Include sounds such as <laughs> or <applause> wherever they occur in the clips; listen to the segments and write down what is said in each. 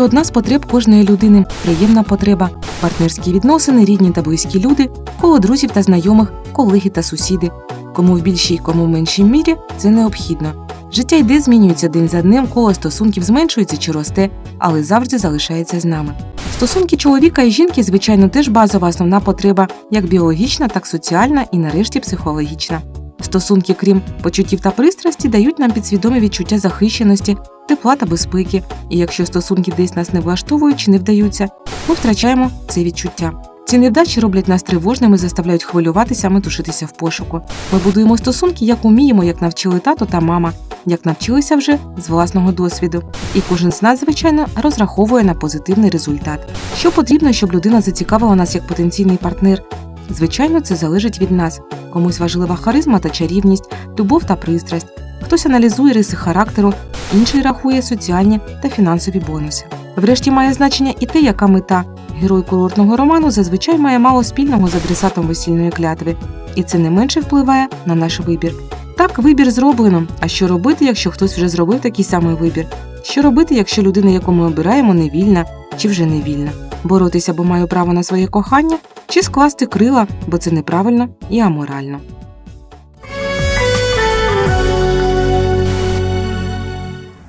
Стосунки одна з потреб кожної людини, приємна потреба, партнерські відносини, рідні та близькі люди, коло друзів та знайомих, колеги та сусіди. Кому в більшій, кому в меншій мірі це необхідно. Життя йде, змінюється день за днем, коло стосунків зменшується чи росте, але завжди залишається з нами. Стосунки чоловіка і жінки, звичайно, теж базова основна потреба, як біологічна, так соціальна і нарешті психологічна. Стосунки, крім почуттів та пристрасті, дають нам підсвідоме відчуття захищеності, тепла та безпеки. І якщо стосунки десь нас не влаштовують чи не вдаються, ми втрачаємо це відчуття. Ці невдачі роблять нас тривожними, заставляють хвилюватися, метушитися в пошуку. Ми будуємо стосунки, як уміємо, як навчили тато та мама, як навчилися вже з власного досвіду. І кожен з нас, звичайно, розраховує на позитивний результат. Що потрібно, щоб людина зацікавила нас як потенційний партнер? Звичайно, це залежить від нас. Комусь важлива харизма та чарівність, любов та пристрасть. Хтось аналізує риси характеру, інший рахує соціальні та фінансові бонуси. Врешті має значення і те, яка мета. Герой курортного роману зазвичай має мало спільного з адресатом весільної клятви, і це не менше впливає на наш вибір. Так, вибір зроблено. А що робити, якщо хтось вже зробив такий самий вибір? Що робити, якщо людина, яку ми обираємо, не вільна чи вже не вільна? Боротися, бо маю право на своє кохання, чи скласти крила, бо це неправильно і аморально.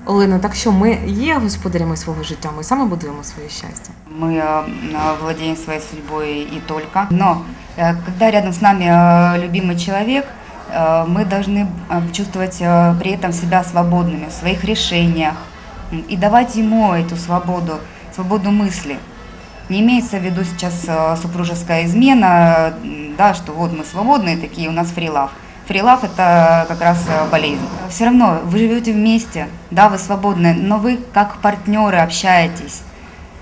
Олено, так що ми є господарями свого життя, ми саме будуємо своє щастя. Мы э, э, владеем своей судьбой и только. Но э, когда рядом с нами э, любимый человек, э, мы должны э, чувствовать э, при этом себя свободными в своих решениях м, и давать ему эту свободу, свободу мысли. Не имеется в виду сейчас э, супружеская измена, да, что вот мы свободные такие, у нас фрилав. Фрилав это как раз э, болезнь. Все равно вы живете вместе, да, вы свободны, но вы как партнеры общаетесь.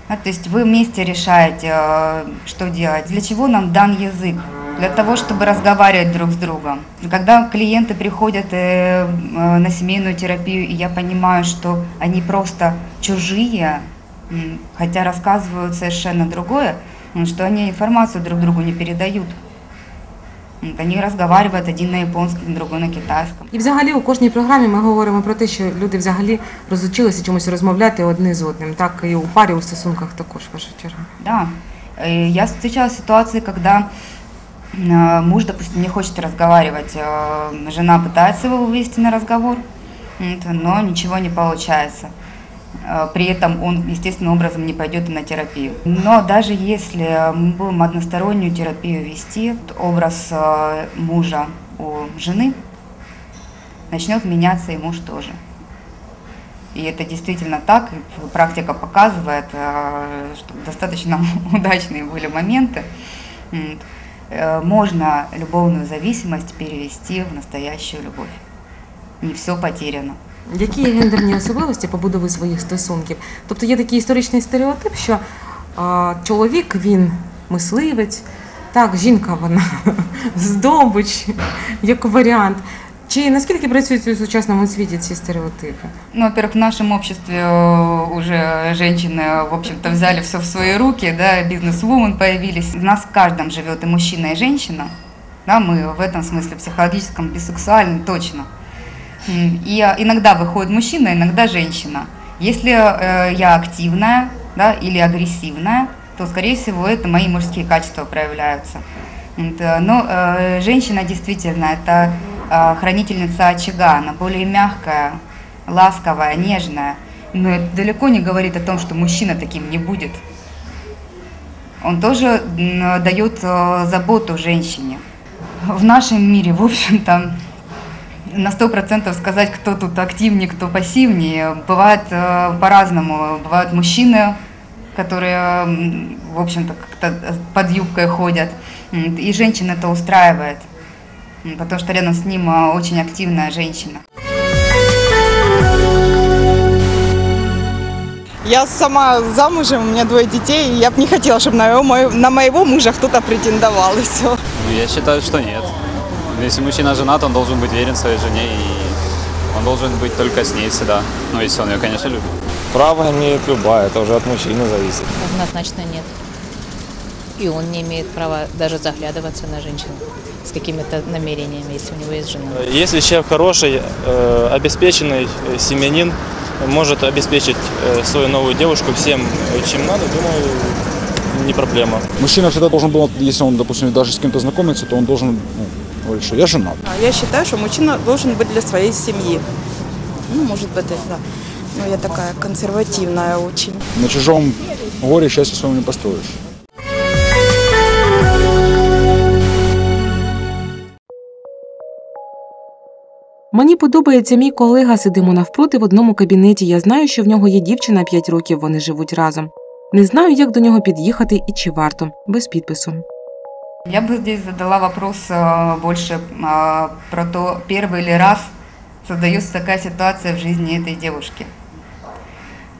А, то есть вы вместе решаете, э, что делать. Для чего нам дан язык? Для того, чтобы разговаривать друг с другом. Когда клиенты приходят на семейную терапию, и я понимаю, что они просто чужие, хотя рассказывают совершенно другое, м, что они информацию друг другу не передают. М, Они разговаривают один на японском, другой на китайском. І взагалі у кожній програмі ми говоримо про те, що люди взагалі розучилися чомусь розмовляти одне з одним. Так і у парі у стосунках також в першу чергу. Да. Э, Я встречала ситуации, когда э, муж, допустим, не хочет разговаривать, э, жена пытается его вывести на разговор, вот, но ничего не получается. Э, При этом он естественным образом не пойдет на терапию. Но даже если мы будем одностороннюю терапию вести, образ э, мужа у жены начнет меняться и муж тоже. И это действительно так, практика показывает, э, что достаточно <laughs> удачные были моменты. Можно любовную зависимость перевести в настоящую любовь. Не все потеряно. Які є гендерні особливості побудови своїх стосунків? Тобто є такий історичний стереотип, що а, чоловік він мисливець, так, жінка вона <laughs> здобич, як варіант. Чи наскільки працюють у сучасному світі ці стереотипи? Ну, во-первых, в нашем обществе э, уже женщины, в общем-то, взяли все в свои руки, да, бизнес-вумен появились. У нас в каждом живет и мужчина, и женщина. Да, мы в этом смысле психологическом, бисексуальном точно. И э, иногда выходит мужчина, иногда женщина. Если э, я активная да, или агрессивная, то, скорее всего, это мои мужские качества проявляются. Э, Но э, женщина действительно это э, хранительница очага, она более мягкая, ласковая, нежная. Но это далеко не говорит о том, что мужчина таким не будет. Он тоже дает э, заботу женщине. В нашем мире, в общем-то, на сто процентов сказать, кто тут активнее, кто пассивнее, бывает э, по-разному. Бывают мужчины, которые, в общем-то, как как-то под юбкой ходят. И женщин это устраивает, потому что рядом с ним а, очень активная женщина. Я сама замужем, у меня двое детей, и я бы не хотела, чтобы на моего, на моего мужа кто-то претендовал, и все. Я считаю, что нет. Если мужчина женат, он должен быть верен своей жене, и он должен быть только с ней всегда. Ну, если он ее, конечно, любит. Право имеет любая, это уже от мужчины зависит. Однозначно нет. И он не имеет права даже заглядываться на женщину с какими-то намерениями, если у него есть жена. Если человек хороший, э, обеспеченный семьянин, может обеспечить э, свою новую девушку всем, чем надо, думаю, не проблема. Мужчина всегда должен был, если он, допустим, даже с кем-то знакомится, то он должен ну, говорить, что я женат. А Я считаю, что мужчина должен быть для своей семьи. Ну, может быть, это, ну, я такая консервативная очень. На чужом горе счастье своего не построишь. Мені подобається мій колега, сидимо навпроти в одному кабінеті. Я знаю, що в нього є дівчина 5 років, вони живуть разом. Не знаю, як до нього під'їхати і чи варто, без підпису. Я бы здесь задала вопрос э, больше э, про то, первый ли раз создается такая ситуация в жизни этой девушки.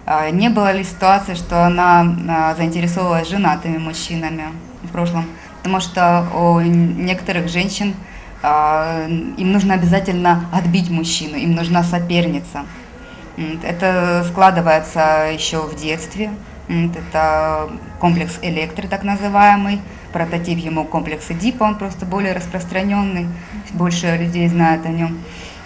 А Не было ли ситуации, что она а, заинтересовалась женатыми мужчинами в прошлом? Потому что у некоторых женщин а, им нужно обязательно отбить мужчину, им нужна соперница. Это складывается еще в детстве. Это комплекс электро, так называемый. Прототип ему комплекс Эдипа, он просто более распространенный, больше людей знают о нем.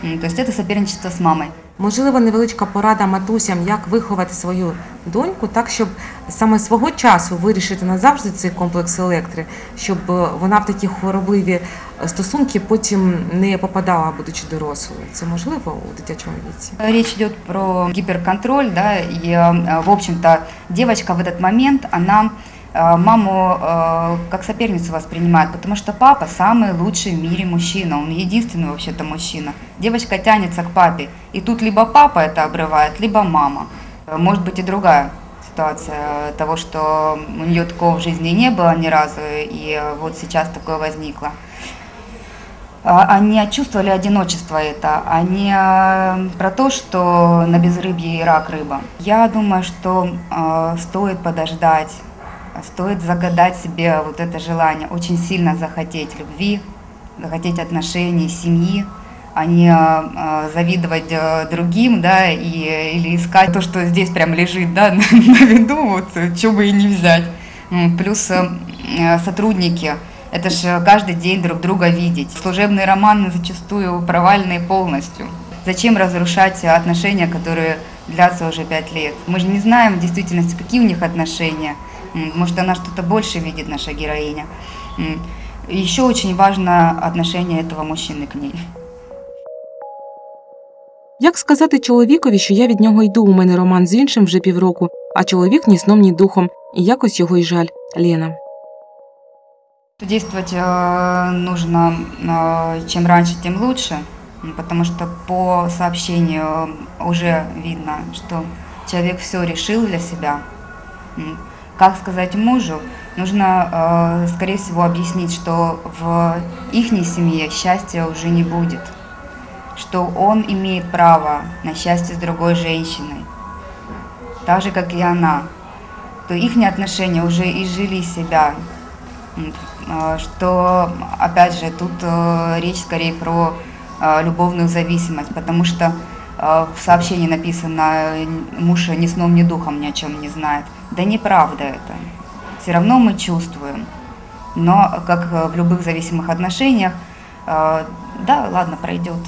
М, То есть это соперничество с мамой. Можливо, невеличка порада матусям, як виховати свою доньку, так щоб саме свого часу вирішити назавжди цей комплекс електри, щоб е, вона в такі хворобливі е, стосунки потім не попадала, будучи дорослою. Це можливо у дитячому віці? Речь идет про гиперконтроль, да, и, э, в общем-то, девочка в этот момент, она э, маму э, как соперницу воспринимает, потому что папа самый лучший в мире мужчина, он единственный вообще-то мужчина. Девочка тянется к папе, и тут либо папа это обрывает, либо мама. Э, Может быть и другая ситуация того, что у нее такого в жизни не было ни разу, и вот сейчас такое возникло. А, Они чувствовали одиночество это, а про то, что на безрыбье и рак рыба. Я думаю, что стоит подождать, стоит загадать себе вот это желание, очень сильно захотеть любви, захотеть отношений, семьи, а не э, завидовать э, другим, да, и, или искать то, что здесь прям лежит, да, <laughs> на, на виду, вот, что бы и не взять. Плюс э, э, сотрудники, это же каждый день друг друга видеть. Служебные романы зачастую провальные полностью. Зачем разрушать отношения, которые длятся уже пять лет? Мы же не знаем в действительности, какие у них отношения. М, Может, она что-то больше видит, наша героиня. М, Еще очень важно отношение этого мужчины к ней. Як сказати чоловікові, що я від нього йду, у мене роман з іншим вже півроку, а чоловік ні сном, ні духом, і якось його й жаль. Лена. Действовать э, нужно э, чем раньше, тем лучше, м, потому что по сообщению уже видно, что человек все решил для себя. Как сказать мужу? Нужно, э, скорее всего, объяснить, что в их семье счастья уже не будет, что он имеет право на счастье с другой женщиной, так же, как и она, то их отношения уже изжили себя, а, что, опять же, тут э, речь скорее про э, любовную зависимость, потому что э, в сообщении написано э, «муж ни сном, ни духом ни о чем не знает». Да неправда это. Все равно мы чувствуем. Но, как э, в любых зависимых отношениях, э, да, ладно, пройдет,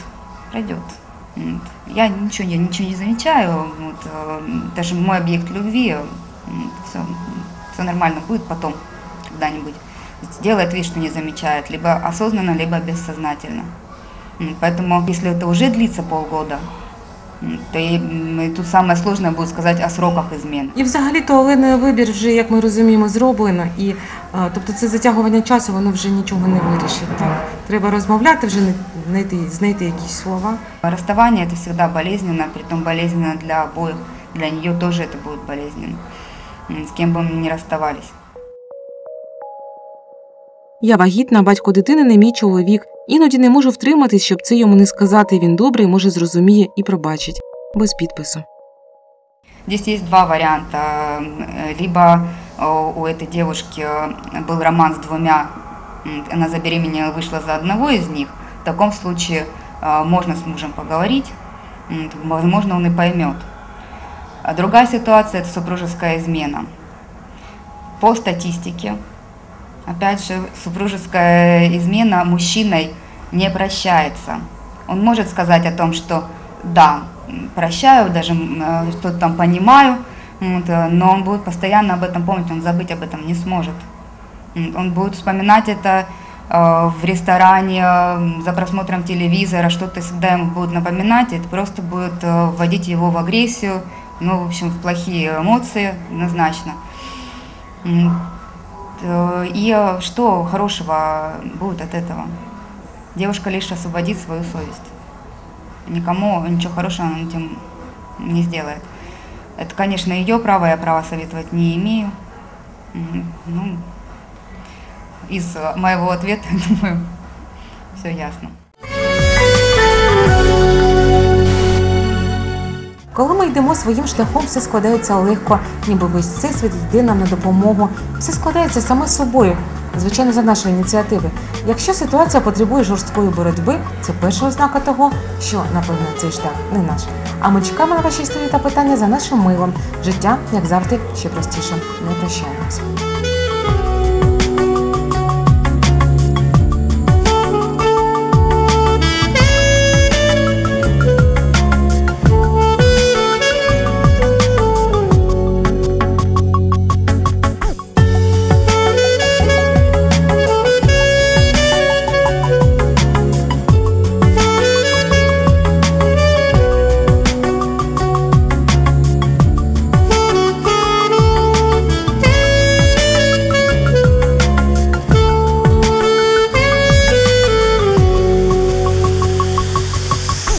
пройдет. Я ничего, не- ничего не замечаю, вот, э, даже мой объект любви, все, все нормально будет потом, когда-нибудь. Делает вид, что не замечает, либо осознанно, либо бессознательно. Поэтому, если это уже длится полгода, м, то и, м, и тут самое сложное будет сказать о сроках измен. І взагалі-то Оленою вибір вже, як ми розуміємо, зроблено. І е, тобто це затягування часу, воно вже нічого не вирішить. Так? Треба розмовляти, вже знайти, знайти якісь слова. Расставание это всегда болезненно, притом болезненно для обоих. Для нее тоже это будет болезненно, м, с кем бы мы ни расставались. Я вагітна, батько дитини не мій чоловік. Іноді не можу втриматись, щоб це йому не сказати. Він добрий, може зрозуміє і пробачить. Без підпису. Здесь есть два варианта. Э, Либо э, у этой девушки э, был роман с двумя, м, она забеременела, вышла за одного из них. В таком случае э, можно с мужем поговорить, м, возможно, он и поймет. А другая ситуация – это супружеская измена. По статистике, опять же, супружеская измена мужчиной не прощается. Он может сказать о том, что да, прощаю, даже э, что-то там понимаю, э, но он будет постоянно об этом помнить, он забыть об этом не сможет. Он будет вспоминать это э, в ресторане, за просмотром телевизора, что-то всегда ему будет напоминать, это просто будет вводить его в агрессию, ну, в общем, в плохие эмоции однозначно. Э, И э, что хорошего будет от этого? Девушка лишь освободит свою совесть. Никому ничего хорошего она этим не сделает. Это, конечно, ее право, я права советовать не имею. Ну, из моего ответа, <laughs> думаю, все ясно. Коли ми йдемо своїм шляхом, все складається легко, ніби весь всесвіт йде нам на допомогу. Все складається саме собою, звичайно, за нашої ініціативи. Якщо ситуація потребує жорсткої боротьби, це перша ознака того, що напевно цей шлях не наш. А ми чекаємо на ваші історії та питання за нашим милом. Життя, як завжди, ще простіше. Не прощаємося.